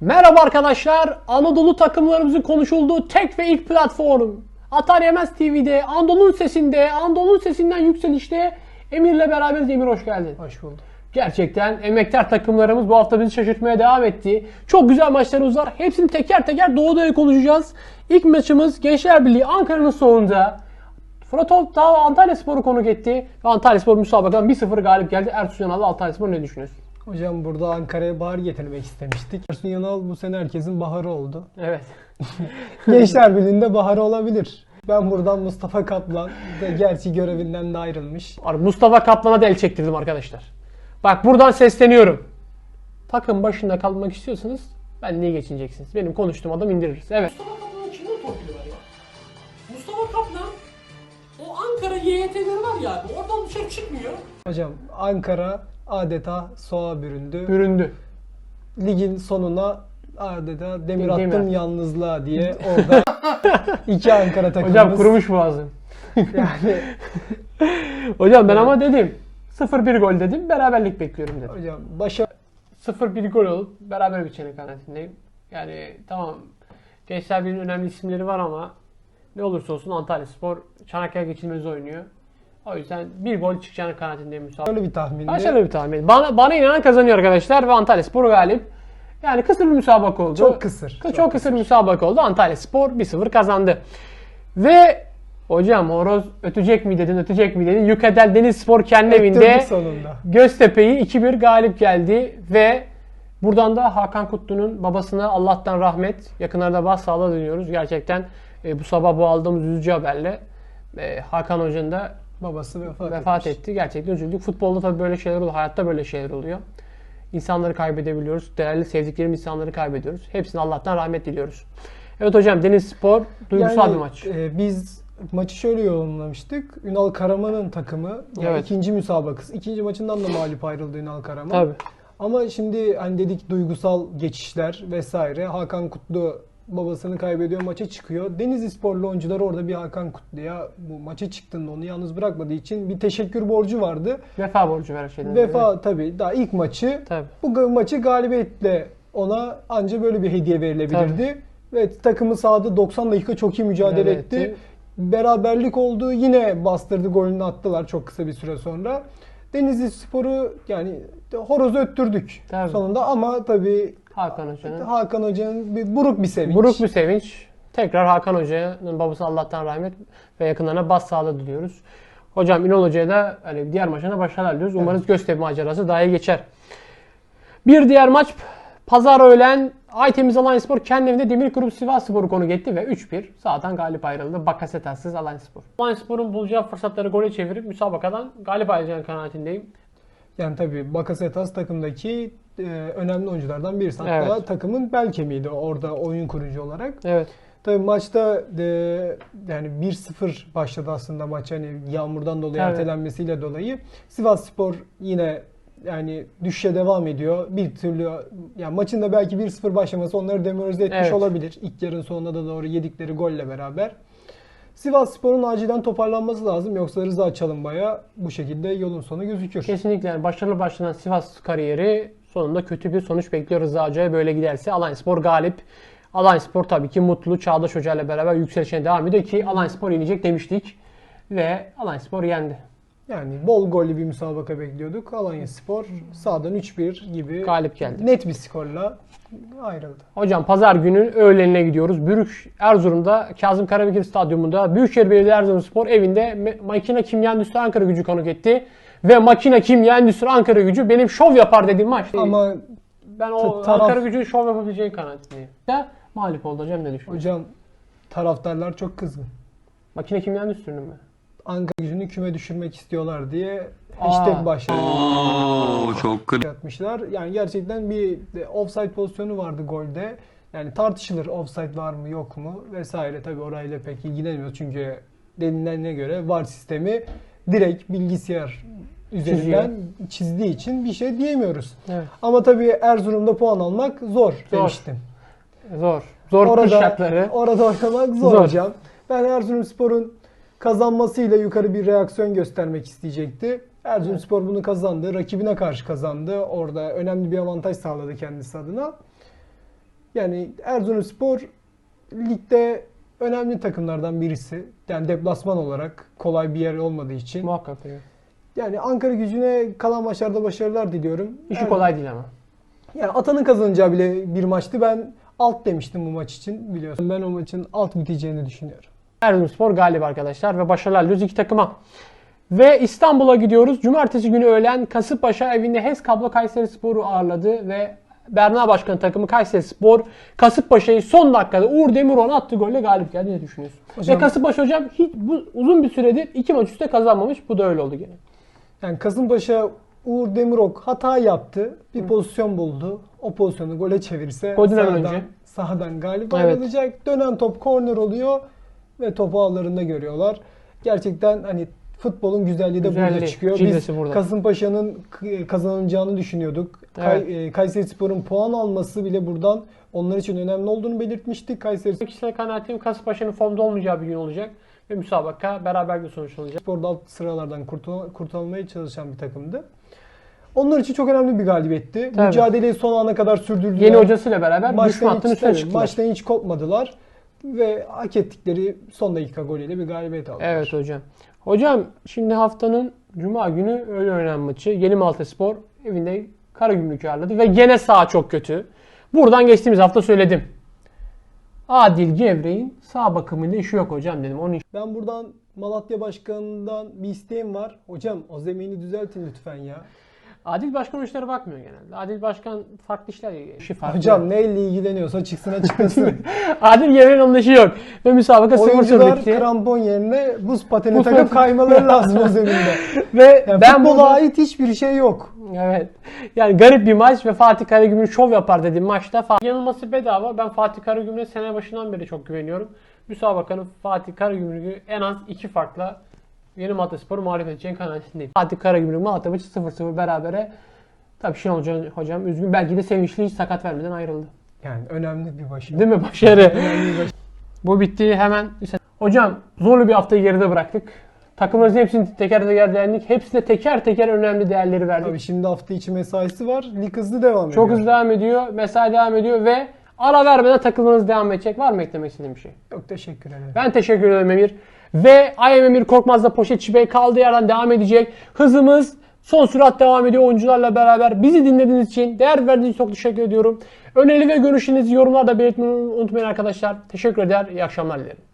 Merhaba arkadaşlar. Anadolu takımlarımızın konuşulduğu tek ve ilk platform. Atar Yemez TV'de, Anadolu'nun sesinde, Anadolu'nun sesinden yükselişte Emir'le beraberiz. Emir hoş geldin. Hoş bulduk. Gerçekten emektar takımlarımız bu hafta bizi şaşırtmaya devam etti. Çok güzel maçlarımız var. Hepsini teker teker doğu doğuya konuşacağız. İlk maçımız Gençler Birliği Ankara'nın sonunda Fırat Oktağ Antalya Spor'u konuk etti. Ve Antalya Spor müsabakadan 1-0 galip geldi. Ertuğrul Yanal'la Antalya Spor ne düşünüyorsun? Hocam burada Ankara'ya bahar getirmek istemiştik. Ersun Yanal bu sene herkesin baharı oldu. Evet. Gençler Birliği'nde baharı olabilir. Ben buradan Mustafa Kaplan de gerçi görevinden de ayrılmış. Mustafa Kaplan'a da el çektirdim arkadaşlar. Bak buradan sesleniyorum. Takım başında kalmak istiyorsanız ben niye geçineceksiniz? Benim konuştuğum adam indiririz. Evet. Mustafa Kaplan'ın kimin torpili var ya? Mustafa Kaplan o Ankara YYT'leri var ya abi oradan dışarı çıkmıyor. Hocam Ankara adeta soğa büründü. Büründü. Ligin sonuna adeta demir Değil mi? attım yalnızlığa diye orada iki Ankara takımımız. Hocam kurumuş boğazım. Yani Hocam ben ama dedim. 0-1 gol dedim. Beraberlik bekliyorum dedim. hocam başa 0-1 gol olup beraber biteceğine kanaatindeyim. Yani tamam Gençler Birliği'nin önemli isimleri var ama ne olursa olsun Antalya Spor Çanakkale geçilmez oynuyor. O yüzden bir gol çıkacağını kanaatindeyim müsaade. öyle bir tahmindi. Başarılı bir tahmin. Bana, bana inanan kazanıyor arkadaşlar ve Antalya Spor galip. Yani kısır bir müsabaka oldu. Çok kısır. Çok, çok kısır bir müsabaka oldu. Antalya Spor 1-0 kazandı. Ve hocam horoz ötecek mi dedin, ötecek mi dedin. Yükadel Deniz Spor kendi evinde. Göztepe'yi 2-1 galip geldi ve buradan da Hakan Kutlu'nun babasına Allah'tan rahmet, yakınlarda başsağlığı diliyoruz. Gerçekten e, bu sabah bu aldığımız üzücü haberle e, Hakan Hoca'nın da Babası vefat, vefat etmiş. etti. Gerçekten üzüldük. Futbolda tabii böyle şeyler oluyor. Hayatta böyle şeyler oluyor. İnsanları kaybedebiliyoruz. Değerli sevdiklerimiz insanları kaybediyoruz. Hepsine Allah'tan rahmet diliyoruz. Evet hocam Deniz Spor duygusal Yani, bir maç. e, biz maçı şöyle yorumlamıştık. Ünal Karaman'ın takımı yani Evet. ikinci müsabakası. ikinci maçından da mağlup ayrıldı Ünal Karaman. Tabii. Ama şimdi hani dedik duygusal geçişler vesaire. Hakan Kutlu babasını kaybediyor maça çıkıyor. Denizli sporlu oyuncular orada bir Hakan Kutlu'ya bu maça çıktığında onu yalnız bırakmadığı için bir teşekkür borcu vardı. Vefa borcu ver şeyden. Vefa tabii daha ilk maçı Tabii. bu maçı galibiyetle ona anca böyle bir hediye verilebilirdi. Ve takımı sahada 90 dakika çok iyi mücadele Evet, etti. etti. Beraberlik oldu. Yine bastırdı golünü attılar çok kısa bir süre sonra. Denizli Spor'u yani horozu öttürdük Tabii. sonunda ama tabii Hakan Hoca'nın Hakan Hoca'nın bir buruk bir sevinç. Buruk bir sevinç. Tekrar Hakan Hoca'nın babası Allah'tan rahmet ve yakınlarına başsağlığı diliyoruz. Hocam İnol Hoca'ya da hani diğer maçına başarılar diliyoruz. Umarız Göztepe macerası daha iyi geçer. Bir diğer maç Pazar öğlen Aytemiz Alanyaspor kendi evinde Demir Grup Sivas Spor'u konuk etti ve 3-1 sağdan galip ayrıldı. Bakasetasız Alanyaspor. Alanyaspor'un bulacağı fırsatları gole çevirip müsabakadan galip ayrılacağını kanaatindeyim. Yani tabii Bakasetas takımdaki e, önemli oyunculardan birisi. Hatta Evet. takımın bel kemiğiydi orada oyun kurucu olarak. Evet. Tabii maçta e, yani 1-0 başladı aslında maç hani yağmurdan dolayı Tabii. ertelenmesiyle dolayı. Sivas Spor yine yani düşüşe devam ediyor. Bir türlü yani maçın da belki 1-0 başlaması onları demoralize etmiş Evet. olabilir. İlk yarın sonuna da doğru yedikleri golle beraber. Sivas Spor'un acilen toparlanması lazım. Yoksa Rıza Çalınbay'a bu şekilde yolun sonu gözükür. Kesinlikle yani başarılı başlayan Sivas kariyeri sonunda kötü bir sonuç bekliyor Rıza Hoca'ya böyle giderse. Alanyaspor galip. Alanyaspor tabii ki mutlu. Çağdaş Hoca ile beraber yükselişine devam ediyor ki Alanyaspor yenecek demiştik. Ve Alanyaspor yendi. Yani bol gollü bir müsabaka bekliyorduk. Alanya Spor sağdan 3-1 gibi Galip geldi. net bir skorla ayrıldı. Hocam pazar günü öğlenine gidiyoruz. Bürük Erzurum'da Kazım Karabekir Stadyumunda Büyükşehir Belediye Erzurumspor evinde Me- Makine Kimya Endüstri Ankara gücü konuk etti. Ve Makine Kimya Endüstri Ankara gücü benim şov yapar dediğim maç. Ama ben o ta- taraf- Ankara gücünün şov yapabileceği kanaatindeyim. Ya mağlup oldu hocam ne düşünüyorsun? hocam taraftarlar çok kızgın. Makine Kimya Endüstri'nin mi? Ankara gücünü küme düşürmek istiyorlar diye Aa. hashtag başladı. Oo çok kır. Yapmışlar. Yani gerçekten bir de offside pozisyonu vardı golde. Yani tartışılır offside var mı yok mu vesaire. Tabii orayla pek ilgilenmiyoruz çünkü denilene göre VAR sistemi direkt bilgisayar üzerinden çizdiği için bir şey diyemiyoruz. Evet. Ama tabii Erzurum'da puan almak zor, demiştim. Zor. Zor kış şartları. Orada oynamak zor, Zor. hocam. Ben Erzurumspor'un kazanmasıyla yukarı bir reaksiyon göstermek isteyecekti. Erzurumspor bunu kazandı. Rakibine karşı kazandı. Orada önemli bir avantaj sağladı kendisi adına. Yani Erzurumspor ligde önemli takımlardan birisi. Yani deplasman olarak kolay bir yer olmadığı için. Muhakkak hocam. Yani Ankara gücüne kalan maçlarda başarılar diliyorum. İşi Er- kolay değil ama. Yani Atan'ın kazanacağı bile bir maçtı. Ben alt demiştim bu maç için biliyorsun. Ben o maçın alt biteceğini düşünüyorum. Erzurumspor galip arkadaşlar ve başarılar diliyoruz iki takıma. Ve İstanbul'a gidiyoruz. Cumartesi günü öğlen Kasımpaşa evinde HES Kablo Kayseri Spor'u ağırladı ve Berna Başkanı takımı Kayseri Spor Kasımpaşa'yı son dakikada Uğur Demiroğlu'nun attığı golle galip geldi. Ne düşünüyorsun? Hocam- ve Kasımpaşa hocam hiç bu, uzun bir süredir iki maç üstte kazanmamış. Bu da öyle oldu gene. Yani Kasımpaşa Uğur Demirok hata yaptı. Bir pozisyon buldu. O pozisyonu gole çevirse Golden sahadan, önce. sahadan galip Evet. ayrılacak. Dönen top korner oluyor ve topu ağlarında görüyorlar. Gerçekten hani futbolun güzelliği de burada Güzelliği, çıkıyor. Biz burada. Kasımpaşa'nın kazanacağını düşünüyorduk. Kay, e, Kayserispor'un puan alması bile buradan onlar için önemli olduğunu belirtmiştik. Kayseri Kişisel kanaatim Kasımpaşa'nın formda olmayacağı bir gün olacak. Ve müsabaka beraber bir sonuçlanacak. Spor'da alt sıralardan kurtul- kurtulmaya çalışan bir takımdı. Onlar için çok önemli bir galibiyetti. Tabii. Mücadeleyi son ana kadar sürdürdüler. Yeni hocasıyla beraber Maçtan hattının üstüne çıktılar. maçtan hiç kopmadılar. Ve hak ettikleri son dakika golüyle bir galibiyet aldılar. Evet hocam. Hocam şimdi haftanın Cuma günü öğle oynanan maçı Yeni Malta Spor evinde Karagümrük ağırladı ve gene sağ çok kötü. Buradan geçtiğimiz hafta söyledim. Adil Gevrek'in sağ bakımıyla işi yok hocam dedim. Onun Ben buradan Malatya Başkanı'ndan bir isteğim var. Hocam o zemini düzeltin lütfen ya. Adil Başkan o işlere bakmıyor genelde. Adil Başkan farklı işler işi farklı. Hocam neyle ilgileniyorsa çıksın açıklasın. Adil Gevrek'in onun işi yok. Ve müsabaka 0-0 Oyuncular bitti. krampon yerine buz pateni Buz takıp pateni- kaymaları lazım o zeminde. Ve Yani ben futbola burada... ait hiçbir şey yok. Evet. Yani garip bir maç ve Fatih Karagümrük şov yapar dediğim maçta yanılması bedava. Ben Fatih Karagümrük'e sene başından beri çok güveniyorum. Müsabakanın Fatih Karagümrük'ü en az iki farkla Yeni Malatya Spor'u mağlup edeceğin kanaatindeyim. Fatih Karagümrük Malatya maçı 0-0 berabere. Tabii Şenol hocam, hocam üzgün. Belki de sevinçli hiç sakat vermeden ayrıldı. Yani önemli bir başarı. Değil mi? Başarı. Önemli bir başarı. Bu bitti. Hemen Hocam zorlu bir haftayı geride bıraktık. Takımlarımızın hepsini teker teker değerlendik. Hepsine teker teker önemli değerleri verdik. Tabii şimdi hafta içi mesaisi var. Lig hızlı devam ediyor. Çok hızlı devam ediyor. Mesai devam ediyor ve ara vermeden takılmanız devam edecek. Var mı eklemek istediğim bir şey? Çok teşekkür ederim. Ben teşekkür ederim Emir. Ve I Emir Korkmaz'la Poşetçi Bey kaldığı yerden devam edecek. Hızımız son sürat devam ediyor oyuncularla beraber. Bizi dinlediğiniz için, değer verdiğiniz için çok teşekkür ediyorum. Öneri ve görüşlerinizi yorumlarda belirtmeyi unutmayın arkadaşlar. Teşekkür eder. İyi akşamlar dilerim.